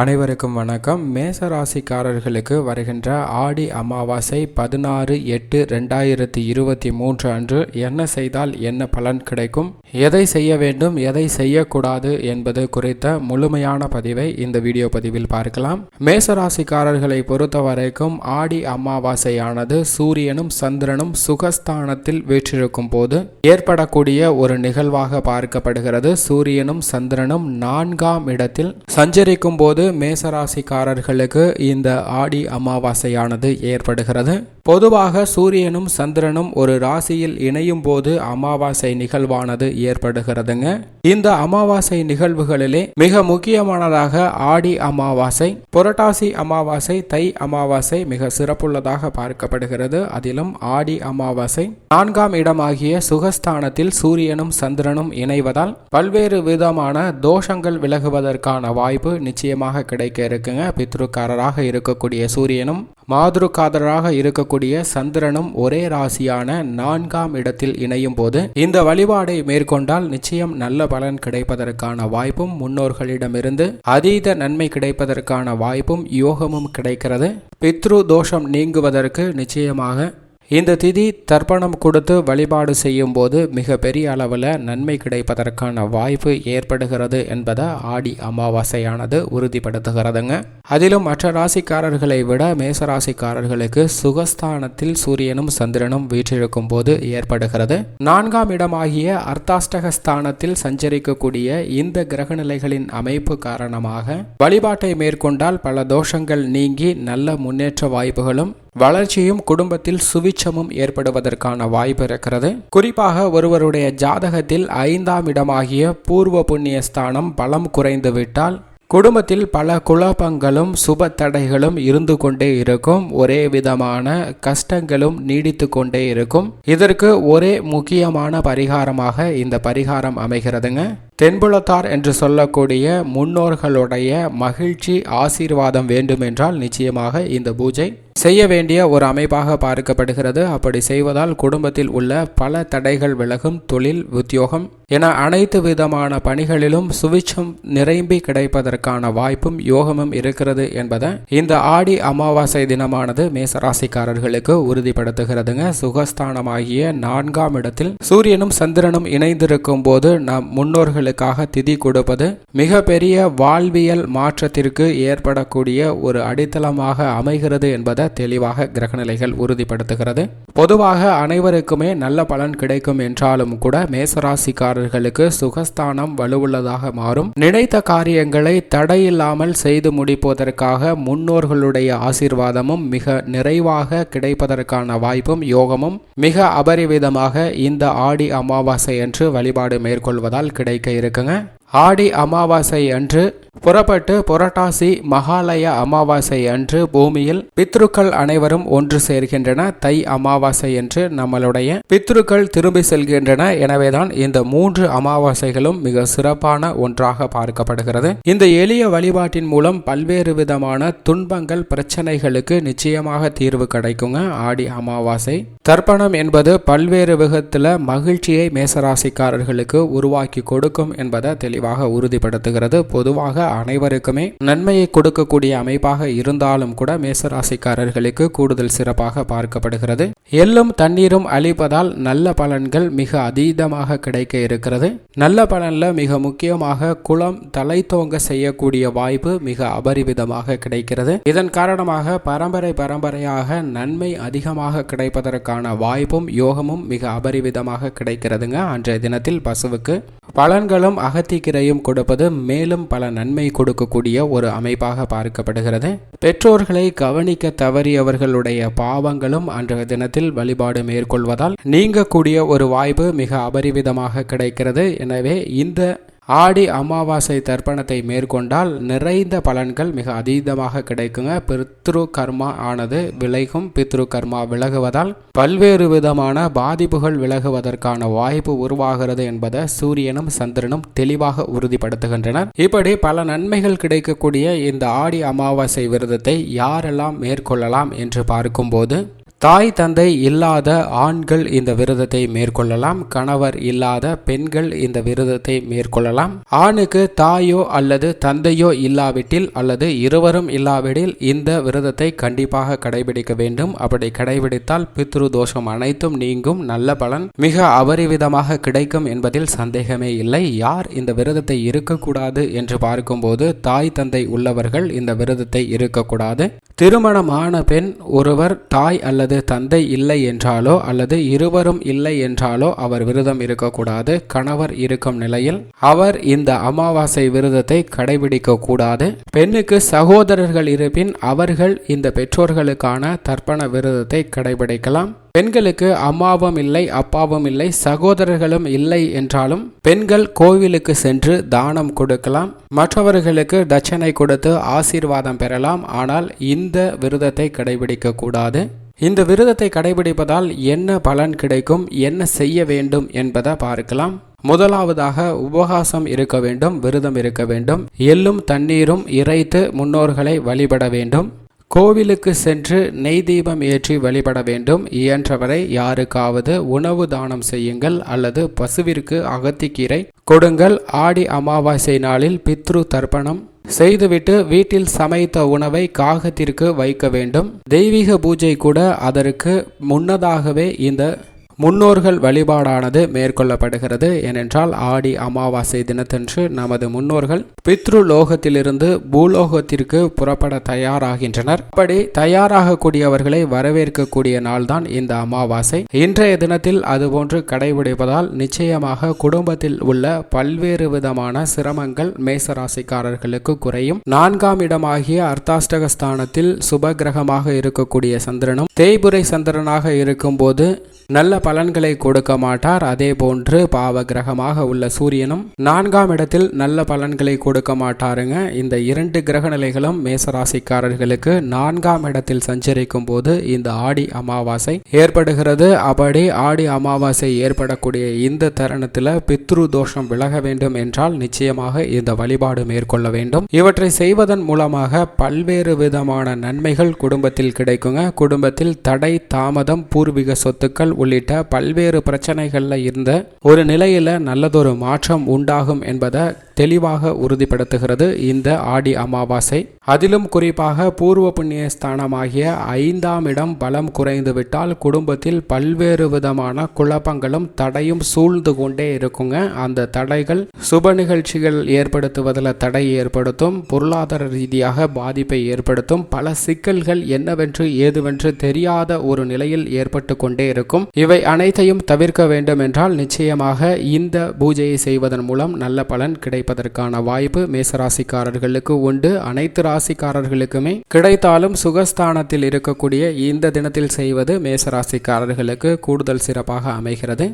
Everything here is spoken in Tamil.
அனைவருக்கும் வணக்கம். மேச ராசிக்காரர்களுக்கு வருகின்ற ஆடி அமாவாசை பதினாறு எட்டு ரெண்டாயிரத்தி இருபத்தி மூன்று அன்று என்ன செய்தால் என்ன பலன் கிடைக்கும்? எதை செய்ய வேண்டும் எதை செய்யக்கூடாது என்பது குறித்த முழுமையான பதிவை இந்த வீடியோ பதிவில் பார்க்கலாம். மேச ராசிக்காரர்களை பொறுத்த வரைக்கும் ஆடி அமாவாசையானது சூரியனும் சந்திரனும் சுகஸ்தானத்தில் வீற்றிருக்கும் போது ஏற்படக்கூடிய ஒரு நிகழ்வாக பார்க்கப்படுகிறது. சூரியனும் சந்திரனும் நான்காம் இடத்தில் சஞ்சரிக்கும் போது மேசராசிக்காரர்களுக்கு இந்த ஆடி அமாவாசையானது ஏற்படுகிறது. பொதுவாக சூரியனும் சந்திரனும் ஒரு ராசியில் இணையும் போது அமாவாசை நிகழ்வானது ஏற்படுகிறதுங்க. இந்த அமாவாசை நிகழ்வுகளிலே மிக முக்கியமானதாக ஆடி அமாவாசை புரட்டாசி அமாவாசை தை அமாவாசை மிக சிறப்புள்ளதாக பார்க்கப்படுகிறது. அதிலும் ஆடி அமாவாசை நான்காம் இடமாகிய சுகஸ்தானத்தில் சூரியனும் சந்திரனும் இணைவதால் பல்வேறு விதமான தோஷங்கள் விலகுவதற்கான வாய்ப்பு நிச்சயமாக கிடைக்க இருக்குங்க. பித்ருக்காரராக இருக்கக்கூடிய சூரியனும் மாதுருக்காதராக இருக்கக்கூடிய சந்திரனும் ஒரே ராசியான நான்காம் இடத்தில் இணையும் போது இந்த வழிபாடை மேற்கொண்டால் நிச்சயம் நல்ல பலன் கிடைப்பதற்கான வாய்ப்பும் முன்னோர்களிடமிருந்து அதீத நன்மை கிடைப்பதற்கான வாய்ப்பும் யோகமும் கிடைக்கிறது. பித்ரு தோஷம் நீங்குவதற்கு நிச்சயமாக இந்த திதி தர்ப்பணம் கொடுத்து வழிபாடு செய்யும் போது மிக பெரிய அளவில் நன்மை கிடைப்பதற்கான வாய்ப்பு ஏற்படுகிறது என்பதை ஆடி அமாவாசையானது உறுதிப்படுத்துகிறதுங்க. அதிலும் மற்ற ராசிக்காரர்களை விட மேசராசிக்காரர்களுக்கு சுகஸ்தானத்தில் சூரியனும் சந்திரனும் வீற்றிருக்கும் போது ஏற்படுகிறது. நான்காம் இடமாகிய அர்த்தாஷ்டக ஸ்தானத்தில் சஞ்சரிக்கக்கூடிய இந்த கிரகநிலைகளின் அமைப்பு காரணமாக வழிபாட்டை மேற்கொண்டால் பல தோஷங்கள் நீங்கி நல்ல முன்னேற்ற வாய்ப்புகளும் வளர்ச்சியும் குடும்பத்தில் சுவிச்சமும் ஏற்படுவதற்கான வாய்ப்பு இருக்கிறது. குறிப்பாக ஒருவருடைய ஜாதகத்தில் ஐந்தாம் இடமாகிய பூர்வ புண்ணிய ஸ்தானம் பலம் குறைந்துவிட்டால் குடும்பத்தில் பல குழப்பங்களும் சுப தடைகளும் இருந்து கொண்டே இருக்கும். ஒரே விதமான கஷ்டங்களும் நீடித்து கொண்டே இருக்கும். இதற்கு ஒரே முக்கியமான பரிகாரமாக இந்த பரிகாரம் அமைகிறதுங்க. தென்புலத்தார் என்று சொல்லக்கூடிய முன்னோர்களுடைய மகிழ்ச்சி ஆசீர்வாதம் வேண்டுமென்றால் நிச்சயமாக இந்த பூஜை செய்ய வேண்டிய ஒரு அமைப்பாக பார்க்கப்படுகிறது. அப்படி செய்வதால் குடும்பத்தில் உள்ள பல தடைகள் விலகும் தொழில் உத்தியோகம் என அனைத்து விதமான பணிகளிலும் சுவிச்சம் நிரம்பி கிடைப்பதற்கான வாய்ப்பும் யோகமும் இருக்கிறது என்பதை இந்த ஆடி அமாவாசை தினமானது மேசராசிக்காரர்களுக்கு உறுதிப்படுத்துகிறதுங்க. சுகஸ்தானமாகிய நான்காம் இடத்தில் சூரியனும் சந்திரனும் இணைந்திருக்கும் போது நம் முன்னோர்கள் முன்னோர்களுக்காக திதி கொடுப்பது மிக பெரிய வாழ்வியல் மாற்றத்திற்கு ஏற்படக்கூடிய ஒரு அடித்தளமாக அமைகிறது என்பதை தெளிவாக கிரகநிலைகள் உறுதிப்படுத்துகிறது. பொதுவாக அனைவருக்குமே நல்ல பலன் கிடைக்கும் என்றாலும் கூட மேசராசிக்காரர்களுக்கு சுகஸ்தானம் வலுவுள்ளதாக மாறும். நினைத்த காரியங்களை தடையில்லாமல் செய்து முடிப்பதற்காக முன்னோர்களுடைய ஆசீர்வாதமும் மிக நிறைவாக கிடைப்பதற்கான வாய்ப்பும் யோகமும் மிக அபரிவிதமாக இந்த ஆடி அமாவாசை என்று வழிபாடு மேற்கொள்வதால் கிடைக்க இருக்குங்க. ஆடி அமாவாசை அன்று புறப்பட்டு புரட்டாசி மகாலய அமாவாசை அன்று பூமியில் பித்ருக்கள் அனைவரும் ஒன்று சேர்கின்றன. தை அமாவாசை என்று நம்மளுடைய பித்ருக்கள் திரும்பி செல்கின்றன. எனவேதான் இந்த மூன்று அமாவாசைகளும் மிக சிறப்பான ஒன்றாக பார்க்கப்படுகிறது. இந்த எளிய வழிபாட்டின் மூலம் பல்வேறு விதமான துன்பங்கள் பிரச்சனைகளுக்கு நிச்சயமாக தீர்வு கிடைக்குங்க. ஆடி அமாவாசை தர்ப்பணம் என்பது பல்வேறு விதத்தில் மகிழ்ச்சியை மேசராசிக்காரர்களுக்கு உருவாக்கி கொடுக்கும் என்பதை தெளிவாக உறுதிப்படுத்துகிறது. பொதுவாக அனைவருக்குமே நன்மையை கொடுக்கக்கூடிய அமைப்பாக இருந்தாலும் கூட மேசராசிக்காரர்களுக்கு கூடுதல் சிறப்பாக பார்க்கப்படுகிறது. எள்ளும் தண்ணீரும் அளிப்பதால் நல்ல பலன்கள் மிக அதீதமாக கிடைக்க இருக்கிறது. நல்ல பலனில் மிக முக்கியமாக குளம் தலை தோங்க செய்யக்கூடிய வாய்ப்பு மிக அபரிவிதமாக கிடைக்கிறது. இதன் காரணமாக பரம்பரை பரம்பரையாக நன்மை அதிகமாக கிடைப்பதற்கான வாய்ப்பும் யோகமும் மிக அபரிவிதமாக கிடைக்கிறதுங்க. அன்றைய தினத்தில் பசுவுக்கு பலன்களும் அகத்திக்கு அகத்திக்கிரையும் கொடுப்பது மேலும் பல நன்மை கொடுக்கக்கூடிய ஒரு அமைப்பாக பார்க்கப்படுகிறது. பெற்றோர்களை கவனிக்க தவறியவர்களுடைய பாவங்களும் அன்றைய தினத்தில் வழிபாடு மேற்கொள்வதால் நீங்கக்கூடிய ஒரு வாய்ப்பு மிக அபரிவிதமாக கிடைக்கிறது. எனவே இந்த ஆடி அமாவாசை தர்ப்பணத்தை மேற்கொண்டால் நிறைந்த பலன்கள் மிக அதீதமாக கிடைக்குங்க. பித்ரு கர்மா ஆனது விலகும் பித்ரு கர்மா விலகுவதால் பல்வேறு விதமான பாதிப்புகள் விலகுவதற்கான வாய்ப்பு உருவாகிறது என்பதை சூரியனும் சந்திரனும் தெளிவாக உறுதிப்படுத்துகின்றனர். இப்படி பல நன்மைகள் கிடைக்கக்கூடிய இந்த ஆடி அமாவாசை விரதத்தை யாரெல்லாம் மேற்கொள்ளலாம் என்று பார்க்கும்போது தாய் தந்தை இல்லாத ஆண்கள் இந்த விரதத்தை மேற்கொள்ளலாம் கணவர் இல்லாத பெண்கள் இந்த விரதத்தை மேற்கொள்ளலாம். ஆணுக்கு தாயோ அல்லது தந்தையோ இல்லாவிட்டில் அல்லது இருவரும் இல்லாவிடில் இந்த விரதத்தை கண்டிப்பாக கடைபிடிக்க வேண்டும். அப்படி கடைபிடித்தால் பித்ரு தோஷம் அனைத்தும் நீங்கும் நல்ல பலன் மிக அபரிவிதமாக கிடைக்கும் என்பதில் சந்தேகமே இல்லை. யார் இந்த விரதத்தை இருக்கக்கூடாது என்று பார்க்கும்போது தாய் தந்தை உள்ளவர்கள் இந்த விரதத்தை இருக்கக்கூடாது. திருமணமான பெண் ஒருவர் தாய் அல்லது தந்தை இல்லை என்றாலோ அல்லது இருவரும் இல்லை என்றாலோ அவர் விரதம் இருக்கக்கூடாது கணவர் இருக்கும் நிலையில் அவர் இந்த அமாவாசை விரதத்தை கடைபிடிக்க கூடாது. பெண்ணுக்கு சகோதரர்கள் இருப்பின் அவர்கள் இந்த பெற்றோர்களுக்கான தர்ப்பண விரதத்தை கடைபிடிக்கலாம். பெண்களுக்கு அம்மாவும் இல்லை அப்பாவும் இல்லை சகோதரர்களும் இல்லை என்றாலும் பெண்கள் கோவிலுக்கு சென்று தானம் கொடுக்கலாம். மற்றவர்களுக்கு தட்சணை கொடுத்து ஆசீர்வாதம் பெறலாம். ஆனால் இந்த விரதத்தை கடைபிடிக்க கூடாது. இந்த விரதத்தை கடைபிடிப்பதால் என்ன பலன் கிடைக்கும் என்ன செய்ய வேண்டும் என்பதை பார்க்கலாம். முதலாவதாக உபகாசம் இருக்க வேண்டும் விரதம் இருக்க வேண்டும். எள்ளும் தண்ணீரும் இறைத்து முன்னோர்களை வழிபட வேண்டும். கோவிலுக்கு சென்று நெய் தீபம் ஏற்றி வழிபட வேண்டும். இயன்றவரை யாருக்காவது உணவு தானம் செய்யுங்கள் அல்லது பசுவிற்கு அகத்திக்கீரை கொடுங்கள். ஆடி அமாவாசை நாளில் பித்ரு தர்ப்பணம் செய்துவிட்டு வீட்டில் சமைத்த உணவை காகத்திற்கு வைக்க வேண்டும். தெய்வீக பூஜை கூட அதற்கு முன்னதாகவே இந்த முன்னோர்கள் வழிபாடானது மேற்கொள்ளப்படுகிறது. ஏனென்றால் ஆடி அமாவாசை தினத்தன்று நமது முன்னோர்கள் பித்ரு லோகத்திலிருந்து பூலோகத்திற்கு புறப்பட தயாராகின்றனர். அப்படி தயாராகக்கூடியவர்களை வரவேற்கக்கூடிய நாள்தான் இந்த அமாவாசை. இன்றைய தினத்தில் அதுபோன்று கடைபிடிப்பதால் நிச்சயமாக குடும்பத்தில் உள்ள பல்வேறு விதமான சிரமங்கள் மேசராசிக்காரர்களுக்கு குறையும். நான்காம் இடமாகிய அர்த்தாஷ்டக ஸ்தானத்தில் சுப கிரகமாக இருக்கக்கூடிய சந்திரனும் தேய்புரை சந்திரனாக இருக்கும் போது நல்ல பலன்களை கொடுக்க மாட்டார். அதே போன்று பாவ கிரகமாக உள்ள சூரியனும் நான்காம் இடத்தில் நல்ல பலன்களை கொடுக்க மாட்டாருங்க. இந்த இரண்டு கிரக நிலைகளும் மேசராசிக்காரர்களுக்கு நான்காம் இடத்தில் சஞ்சரிக்கும் போது இந்த ஆடி அமாவாசை ஏற்படுகிறது. அப்படி ஆடி அமாவாசை ஏற்படக்கூடிய இந்த தருணத்தில் பித்ரு தோஷம் விலக வேண்டும் என்றால் நிச்சயமாக இந்த வழிபாடு மேற்கொள்ள வேண்டும். இவற்றை செய்வதன் மூலமாக பல்வேறு விதமான நன்மைகள் குடும்பத்தில் கிடைக்குங்க. குடும்பத்தில் தடை தாமதம் பூர்வீக சொத்துக்கள் உள்ளிட்ட பல்வேறு பிரச்சனைகளில் இருந்த ஒரு நிலையில் நல்லதொரு மாற்றம் உண்டாகும் என்பதை தெளிவாக உறுதிப்படுத்துகிறது இந்த ஆடி அமாவாசை. அதிலும் குறிப்பாக பூர்வ புண்ணிய ஸ்தானமாகிய ஐந்தாம் இடம் பலம் குறைந்துவிட்டால் குடும்பத்தில் பல்வேறு விதமான குழப்பங்களும் தடையும் சூழ்ந்து கொண்டே இருக்குங்க. அந்த தடைகள் சுப நிகழ்ச்சிகள் ஏற்படுத்துவதில் தடை ஏற்படுத்தும் பொருளாதார ரீதியாக பாதிப்பை ஏற்படுத்தும் பல சிக்கல்கள் என்னவென்று ஏதுவென்று தெரியாத ஒரு நிலையில் ஏற்பட்டு கொண்டே இருக்கும். இவை அனைத்தையும் தவிர்க்க வேண்டும் என்றால் நிச்சயமாக இந்த பூஜையை செய்வதன் மூலம் நல்ல பலன் கிடைப்பதற்கான வாய்ப்பு மேசராசிக்காரர்களுக்கு உண்டு. அனைத்து ராசிக்காரர்களுக்குமே கிடைத்தாலும் சுகஸ்தானத்தில் இருக்கக்கூடிய இந்த தினத்தில் செய்வது மேசராசிக்காரர்களுக்கு கூடுதல் சிறப்பாக அமைகிறது.